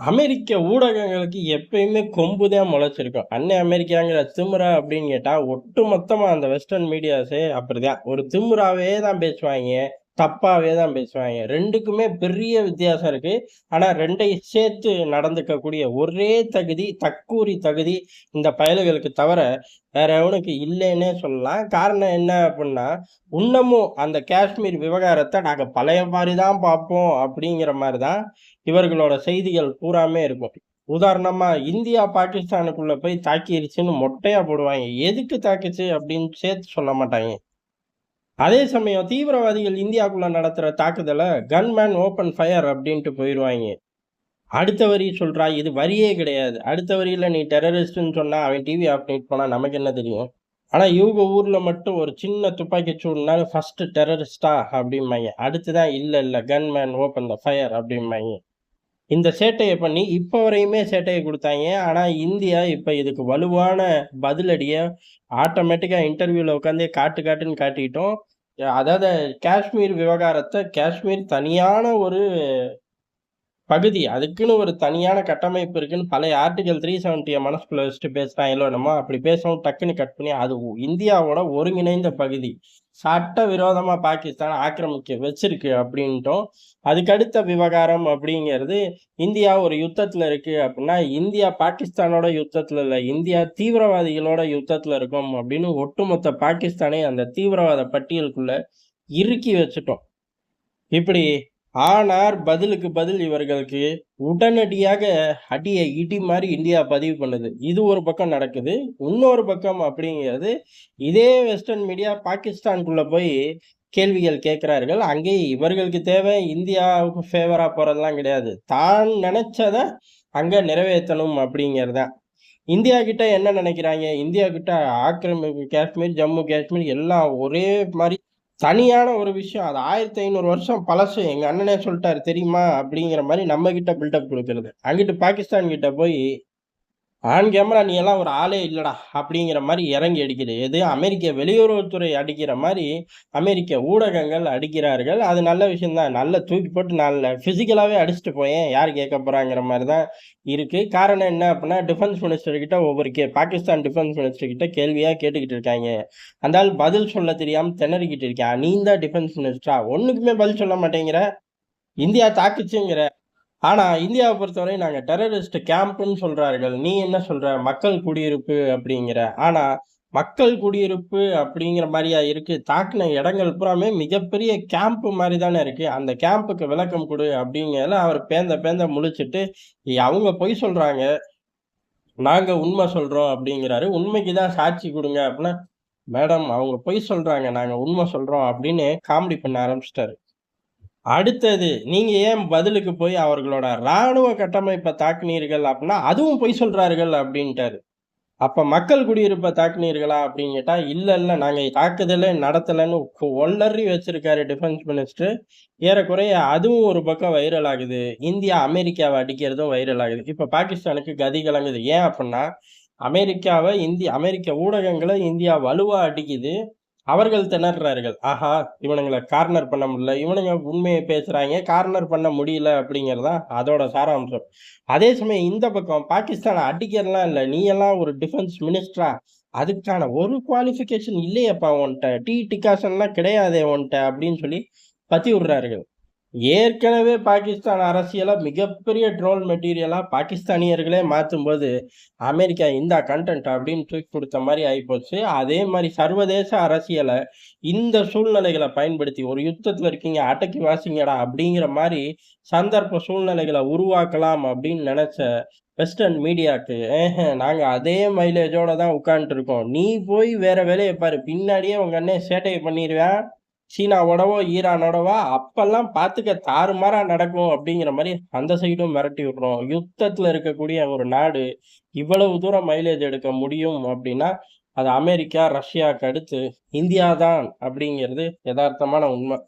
அமெரிக்க ஊடகங்களுக்கு எப்பயுமே கொம்பு தான் முளைச்சிருக்கும். அன்னை அமெரிக்காங்கிற திமுறா அப்படின்னு கேட்டால் ஒட்டு மொத்தமாக அந்த வெஸ்டர்ன் மீடியாஸே அப்படிதான். ஒரு திமுறாவே தான் பேசுவாங்க தப்பாகவே தான் பேசுவாங்க ரெண்டுக்குமே பெரிய வித்தியாசம் இருக்கு. ஆனா 2யும் சேர்த்து நடந்துக்கக்கூடிய ஒரே தகுதி, தக்கூரி தகுதி இந்த பயலுகளுக்கு தவிர, வேற எவனுக்கு இல்லைன்னே சொல்லலாம். காரணம் என்ன அப்படின்னா இன்னமும் அந்த காஷ்மீர் விவகாரத்தை நாங்கள் பழைய மாதிரி தான் பார்ப்போம் அப்படிங்கிற மாதிரி தான் இவர்களோட செய்திகள் பூராமே இருக்கும். உதாரணமாக இந்தியா பாகிஸ்தானுக்குள்ளே போய் தாக்கிருச்சுன்னு மொட்டையாக போடுவாங்க எதுக்கு தாக்குச்சு அப்படின்னு சேர்த்து சொல்ல மாட்டாங்க அதே சமயம் தீவிரவாதிகள் இந்தியாக்குள்ள நடத்துகிற தாக்குதலை கன்மேன் ஓப்பன் ஃபயர் அப்படின்ட்டு போயிடுவாங்க அடுத்த வரி சொல்கிறா இது வரியே கிடையாது. அடுத்த வரியில் நீ டெரரிஸ்ட்டுன்னு சொன்னால் அவன் டிவி ஆஃப் பண்ணிட்டு போனால் நமக்கு என்ன தெரியும்? ஆனால் இவங்க ஊரில் மட்டும் ஒரு சின்ன துப்பாக்கி சூடுனாலும் ஃபர்ஸ்ட் டெரரிஸ்ட்டா அடுத்து தான் இல்லை இல்லை கன்மேன் ஓப்பன் த ஃபயர் அப்படிம்பாங்க இந்த சேட்டையை பண்ணி இப்போ வரையுமே சேட்டையை கொடுத்தாங்க ஆனால் இந்தியா இப்போ இதுக்கு வலுவான பதிலடியை ஆட்டோமேட்டிக்காக இன்டர்வியூவில் உட்காந்தே காட்டு காட்டுன்னு காட்டிட்டோம். அதாவது காஷ்மீர் விவகாரத்தை காஷ்மீர் தனியான ஒரு பகுதி. அதுக்குன்னு ஒரு தனியான கட்டமைப்பு இருக்குன்னு பழைய ஆர்டிகிள் 370ய மனசுக்குள்ள வச்சுட்டு பேசுறாய்ங்களோ என்னமோ, அப்படி பேசவும் டக்குன்னு கட் பண்ணி, அது இந்தியாவோட ஒருங்கிணைந்த பகுதி. சட்டவிரோதமா பாகிஸ்தான் ஆக்கிரமிக்க வச்சிருக்கு அப்படின்ட்டோம். அதுக்கடுத்த விவகாரம் அப்படிங்கிறது, இந்தியா ஒரு யுத்தத்தில் இருக்குது அப்படின்னா, இந்தியா பாகிஸ்தானோட யுத்தத்தில் இல்லை இந்தியா தீவிரவாதிகளோட யுத்தத்தில் இருக்கும் அப்படின்னு ஒட்டுமொத்த பாகிஸ்தானை அந்த தீவிரவாத பட்டியலுக்குள்ளே இறுக்கி வச்சுட்டோம். இப்படி ஆனால் பதிலுக்கு பதில் இவர்களுக்கு உடனடியாக அடியை இடி மாதிரி இந்தியா பதிவு பண்ணுது. இது ஒரு பக்கம் நடக்குது. இன்னொரு பக்கம் அப்படிங்கிறது, இதே வெஸ்டர்ன் மீடியா பாகிஸ்தான்குள்ளே போய் கேள்விகள் கேட்குறார்கள் அங்கே இவர்களுக்கு தேவை இந்தியாவுக்கு ஃபேவராக போகிறதெல்லாம் கிடையாது. தான் நினச்சதை அங்கே நிறைவேத்தணும் அப்படிங்கிறது தான். இந்தியா கிட்ட என்ன நினைக்கிறாங்க இந்தியா கிட்ட ஆக்கிரமிப்பு காஷ்மீர், ஜம்மு காஷ்மீர் எல்லாம் ஒரே மாதிரி தனியான ஒரு விஷயம். அது 1500 வருஷம் பழசு. எங்க அண்ணனே சொல்லிட்டாரு தெரியுமா? அப்படிங்கிற மாதிரி நம்ம கிட்ட பில்டப் கொடுக்கறது அங்கிட்டு பாகிஸ்தான் கிட்ட போய், ஆன் கேமரா நீ எல்லாம் ஒரு ஆளே இல்லைடா அப்படிங்கிற மாதிரி இறங்கி அடிக்குது. எது? அமெரிக்க வெளியுறவுத்துறை அடிக்கிற மாதிரி அமெரிக்க ஊடகங்கள் அடிக்கிறார்கள். அது நல்ல விஷயம்தான் நல்ல நல்லா தூக்கி போட்டு நல்ல ஃபிசிக்கலாகவே அடிச்சுட்டு போயேன். யார் கேட்க போகிறாங்கிற மாதிரி தான் இருக்குது காரணம் என்ன அப்படின்னா, டிஃபென்ஸ் மினிஸ்டர் கிட்ட ஒவ்வொரு கே பாகிஸ்தான் டிஃபென்ஸ் மினிஸ்டர் கேள்வியாக கேட்டுக்கிட்டு இருக்காங்க அந்த ஆள் பதில் சொல்ல தெரியாமல் திணறிக்கிட்டு இருக்கியா நீ தான் டிஃபென்ஸ் மினிஸ்டரா? ஒன்றுக்குமே பதில் சொல்ல மாட்டேங்கிற. இந்தியா தாக்குச்சுங்கிற. ஆனால் இந்தியாவை பொறுத்தவரை நாங்கள் டெரரிஸ்ட் கேம்ப்புன்னு சொல்கிறார்கள் நீ என்ன சொல்கிற மக்கள் குடியிருப்பு அப்படிங்கிற. ஆனால் மக்கள் குடியிருப்பு அப்படிங்கிற மாதிரியா இருக்குது தாக்குன இடங்கள் பூராமே மிகப்பெரிய கேம்ப் மாதிரி தானே இருக்குது அந்த கேம்புக்கு விளக்கம் கொடு அப்படிங்கையில அவர் பேந்த பேந்த முழிச்சிட்டு அவங்க பொய் சொல்கிறாங்க நாங்கள் உண்மை சொல்கிறோம் அப்படிங்கிறாரு. உண்மைக்கு தான் சாட்சி கொடுங்க அப்படின்னா, மேடம் அவங்க பொய் சொல்கிறாங்க நாங்கள் உண்மை சொல்கிறோம் அப்படின்னு காமெடி பண்ண ஆரம்பிச்சிட்டாரு. அடுத்தது, நீங்கள் ஏன் பதிலுக்கு போய் அவர்களோட ராணுவ கட்டமைப்பை தாக்குனீர்கள் அப்படின்னா, அதுவும் பொய் சொல்கிறார்கள் அப்படின்ட்டாரு. அப்போ மக்கள் குடியிருப்பை தாக்குனீர்களா அப்படின்னு கேட்டால் இல்லை இல்லை நாங்கள் தாக்குதலே நடத்தலைன்னு ஒளறி வச்சிருக்காரு டிஃபென்ஸ் மினிஸ்டர். ஏறக்குறைய அதுவும் ஒரு பக்கம் வைரல் ஆகுது. இந்தியா அமெரிக்காவை அடிக்கிறதும் வைரல் ஆகுது. இப்போ பாகிஸ்தானுக்கு கதி கலங்குது. ஏன் அப்படின்னா, அமெரிக்காவை இந்திய அமெரிக்க ஊடகங்களை இந்தியா வலுவாக அடிக்குது. அவர்கள் திணறுறார்கள் ஆஹா! இவனுங்களை கார்னர் பண்ண முடியல. இவனுங்க உண்மையை பேசுகிறாங்க கார்னர் பண்ண முடியல அப்படிங்கிறது தான் அதோட சாராம்சம். அதே சமயம் இந்த பக்கம் பாகிஸ்தான் அடிக்கிறலாம் இல்லை நீ எல்லாம் ஒரு டிஃபென்ஸ் மினிஸ்டரா? அதுக்கான ஒரு குவாலிஃபிகேஷன் இல்லையேப்பா உன்ட்ட. டி டிகாஷன்லாம் கிடையாதே உன்ட்ட அப்படின்னு சொல்லி பத்தி விடுறார்கள். ஏற்கனவே பாகிஸ்தான் அரசியல மிகப்பெரிய ட்ரோல் மெட்டீரியலாக பாகிஸ்தானியர்களே மாற்றும்போது அமெரிக்கா இந்தா கன்டென்ட் அப்படின்னு தூக்கி கொடுத்த மாதிரி ஆகிப்போச்சு அதே மாதிரி சர்வதேச அரசியலை இந்த சூழ்நிலைகளை பயன்படுத்தி, ஒரு யுத்தத்தில் இருக்கீங்க, அடக்கி வாசிங்கடா அப்படிங்கிற மாதிரி சந்தர்ப்ப சூழ்நிலைகளை உருவாக்கலாம் அப்படின்னு நினச்ச வெஸ்டர்ன் மீடியாவுக்கு நாங்கள் அதே மைலேஜோடு தான் உட்காந்துருக்கோம் இருக்கோம். நீ போய் வேற வேலையை பாரு. பின்னாடியே உங்க அண்ணன் சேட்டையை பண்ணிடுவேன் சீனாவோடவோ, ஈரானோடவோ அப்பல்லாம் பார்த்துக்க தாறுமாறா நடக்கும்." அப்படிங்கிற மாதிரி அந்த சைடும் மிரட்டி விடுறோம். யுத்தத்துல இருக்கக்கூடிய ஒரு நாடு இவ்வளவு தூரம் மைலேஜ் எடுக்க முடியும் அப்படின்னா, அது அமெரிக்கா, ரஷ்யாவுக்கு அடுத்து இந்தியா தான் அப்படிங்கிறது எதார்த்தமான உண்மை